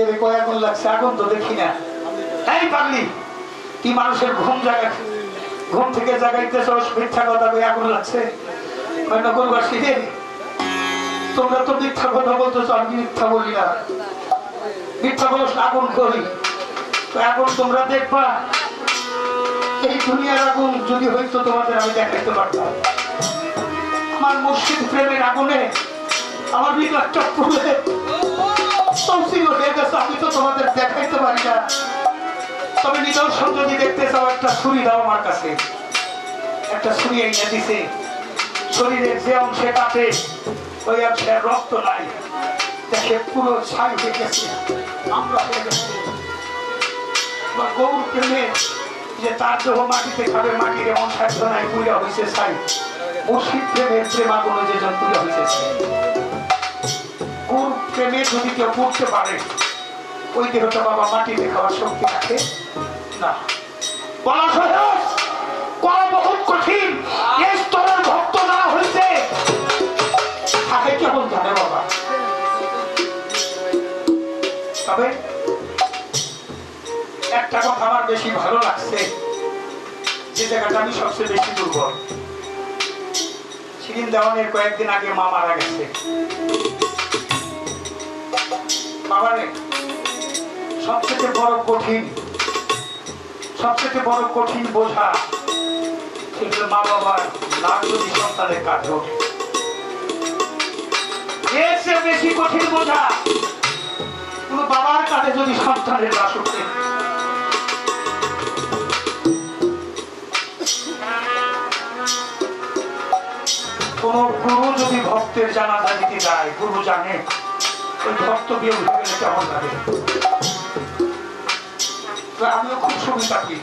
কে রে কয় আগুন লাগছে, আগুন তো দেখি না। এই পাগলি, কি মানুষের ঘুম জায়গা ঘুম থেকে জাগাইতেছ, মিথ্যা কথা কই আগুন লাগছে। কয় নগরবাসী রে? তোমরা তো মিথ্যা কথা বলতেছো, আমি মিথ্যা বলি না। মিথ্যা বলো, আগুন করি। এখন তোমরা দেখবা। এই দুনিয়ার আগুন যদি হইতো তোমাদের, আমি দেখাইতে পারতাম। আমার মুর্শিদ প্রেমের আগুনে আমার হৃদয়টা পুড়ে পারি অংশে অংশে পুরো ছাই হয়ে আমরা হয়ে গেছে। যে তার দেহ মাটিতে খাবে, মাটির সাধ্য নাই পুজো হয়েছে ছাই। মুর্শিদ প্রেমের প্রেমাগুলো যে জন পুজো হয়েছে যদি কেউ পড়তে পারে ওই দেহটা বাবা মাটিতে খাওয়ার শক্তি রাখে। না। বলা সহজ করা বহুত কঠিন এই স্তরের ভক্ত হয়েছে থাকে কেমন জানে বাবা? তবে একটা কথা আমার বেশি ভালো লাগছে যে জায়গাটা আমি সবচেয়ে বেশি দুর্বল। দেওয়ানের কয়েকদিন আগে মা মারা গেছে। বাবারে, সবচেয়ে বড় কঠিন, সবচেয়ে বড় কঠিন বোঝা সেগুলো মা বাবার যদি সন্তানের কাছে ওঠে এর বেশি কঠিন বোঝা কোনো বাবার কাছে যদি সন্তানের লাশ ওঠে কোন গুরু যদি ভক্তের জানাজা দিতে যায়, গুরু জানে খুব পাই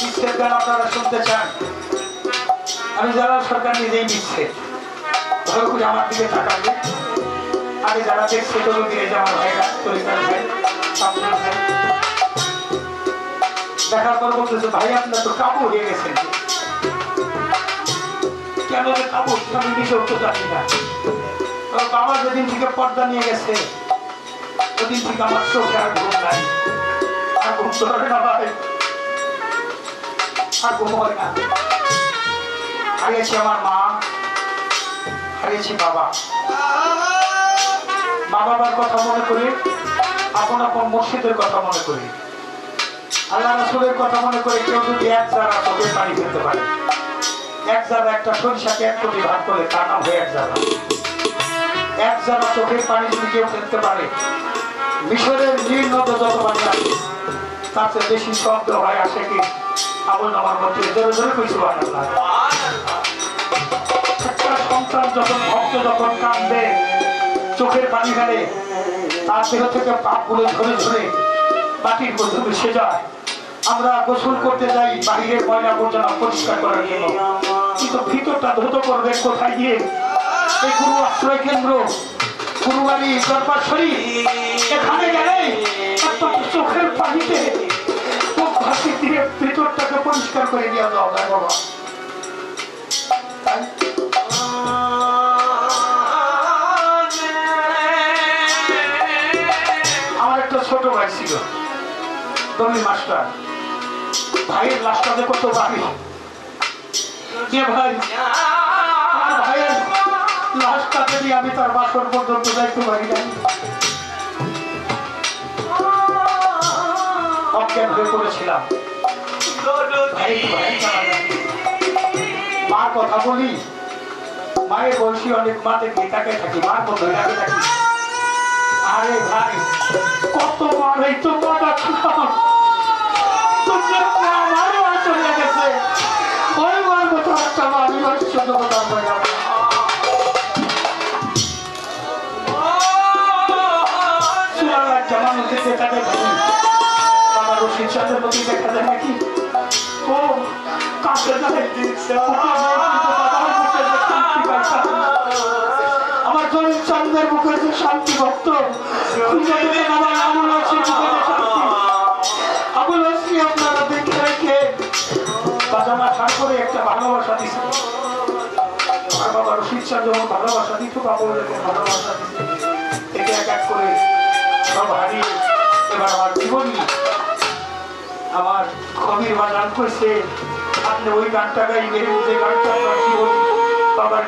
বিশ্বের গান আপনারা শুনতে আমি যারা সরকার নিজেই করে আমার দিকে তাকাবে আগে যারা দেখছে তরু দিয়ে আমার ভাই আপনার ভাই দেখার পর বলতেছে, ভাই, আপনার তো কাবু হয়ে গেছেন। কেন কাবু আমি নিজেও তো জানি না। তো বাবা যেদিন থেকে পর্দা নিয়ে গেছে, ওদিন থেকে আমার চোখে আর ঘুম নাই। আর ঘুম ধরে আর ঘুম হয় না। হারিয়েছি আমার মা, হারিয়েছি বাবা। মা বাবার কথা মনে করি, আপন আপন মসজিদের কথা মনে করি। আল্লাহ রাসুলের কথা মনে করে, কেউ যদি এক জায়গা চোখের পানি ফেলতে পারে। এক জায়গা একটা সরিষাকে এক কোটি ভাগ করে তার নাম হয়ে এক জায়গা। এক জায়গা চোখের পানি যদি কেউ পারে, মিশরের যত পানি আছে, তার চেয়ে বেশি শব্দ হয়, আসে কি? আমল নামার মধ্যে জোরে জোরে একটা সন্তান যখন ভক্ত যখন চোখের পানি ফেলে, তার দেহ থেকে পাপগুলো ঝরে ঝরে মাটির মধ্যে মিশে যায়। আমরা গোসল করতে যাই, বাহিরের ময়লা আবর্জনা পরিষ্কার করার জন্য। কিন্তু ভিতরটা ধুত করবে কোথায় গিয়ে? এই গুরু আশ্রয় কেন্দ্র দরবার এখানে গেলে চোখের পানিতে ভিতরটাকে পরিষ্কার করে বাবা আমার একটা ছোট ভাই ছিল দমি মাস্টার। ভাইয়ের লাশটা দেখো তো, বাড়ি। ভাই ভাইয়ের লাশটা যদি আমি তার বাসর পর্যন্ত যাইতে পারি না অজ্ঞান পড়েছিলাম ভাই ভাই জানা মার কথা বলি। মায়ের বয়সী অনেক মাতে গীতাকে থাকি। মার মতো ডাকে থাকি। আরে ভাই, কত বার এই তো তোমরা আমারও চলে গেছে ওই মার মতো একটা কথা ধরি বাবা রশিদ সাহেবের প্রতি দেখা যায় নাকি? ও, কাছে যায় আমার জলিল চন্দ্রের মুখে যে শান্তি ভক্ত, খুঁজে দেবেন আমার আবুল হাসি আপনারা দেখে রেখে বাজানা ঠার করে একটা ভালোবাসা দিছে। আমার বাবা রশিদ শাহ যখন ভালোবাসা দিত বাবু ভালোবাসা এক এক করে সব হারিয়ে এবার আমার জীবনী, আমার কবির বাজান কইছে আপনি ওই গানটা গাইবেন, যে গানটা বাবার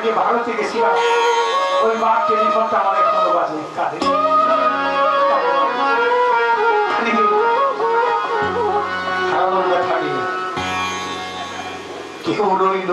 ওই মা টেলিফোনটা আমার এখনও বাজে নেই। কেউ রইল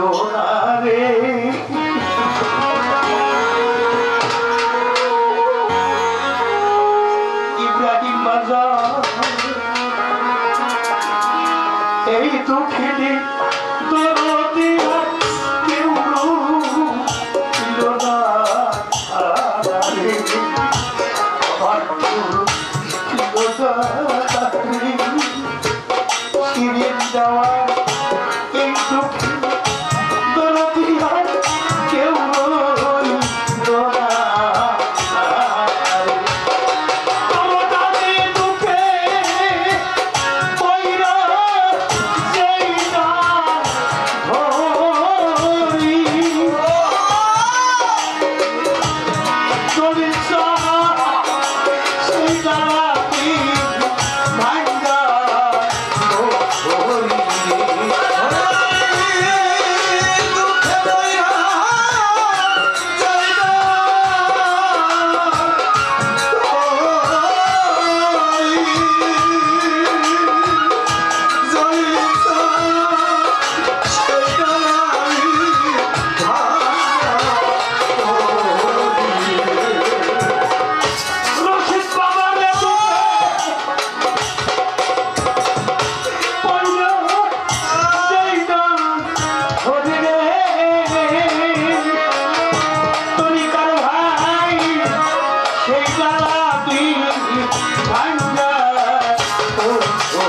oh, oh.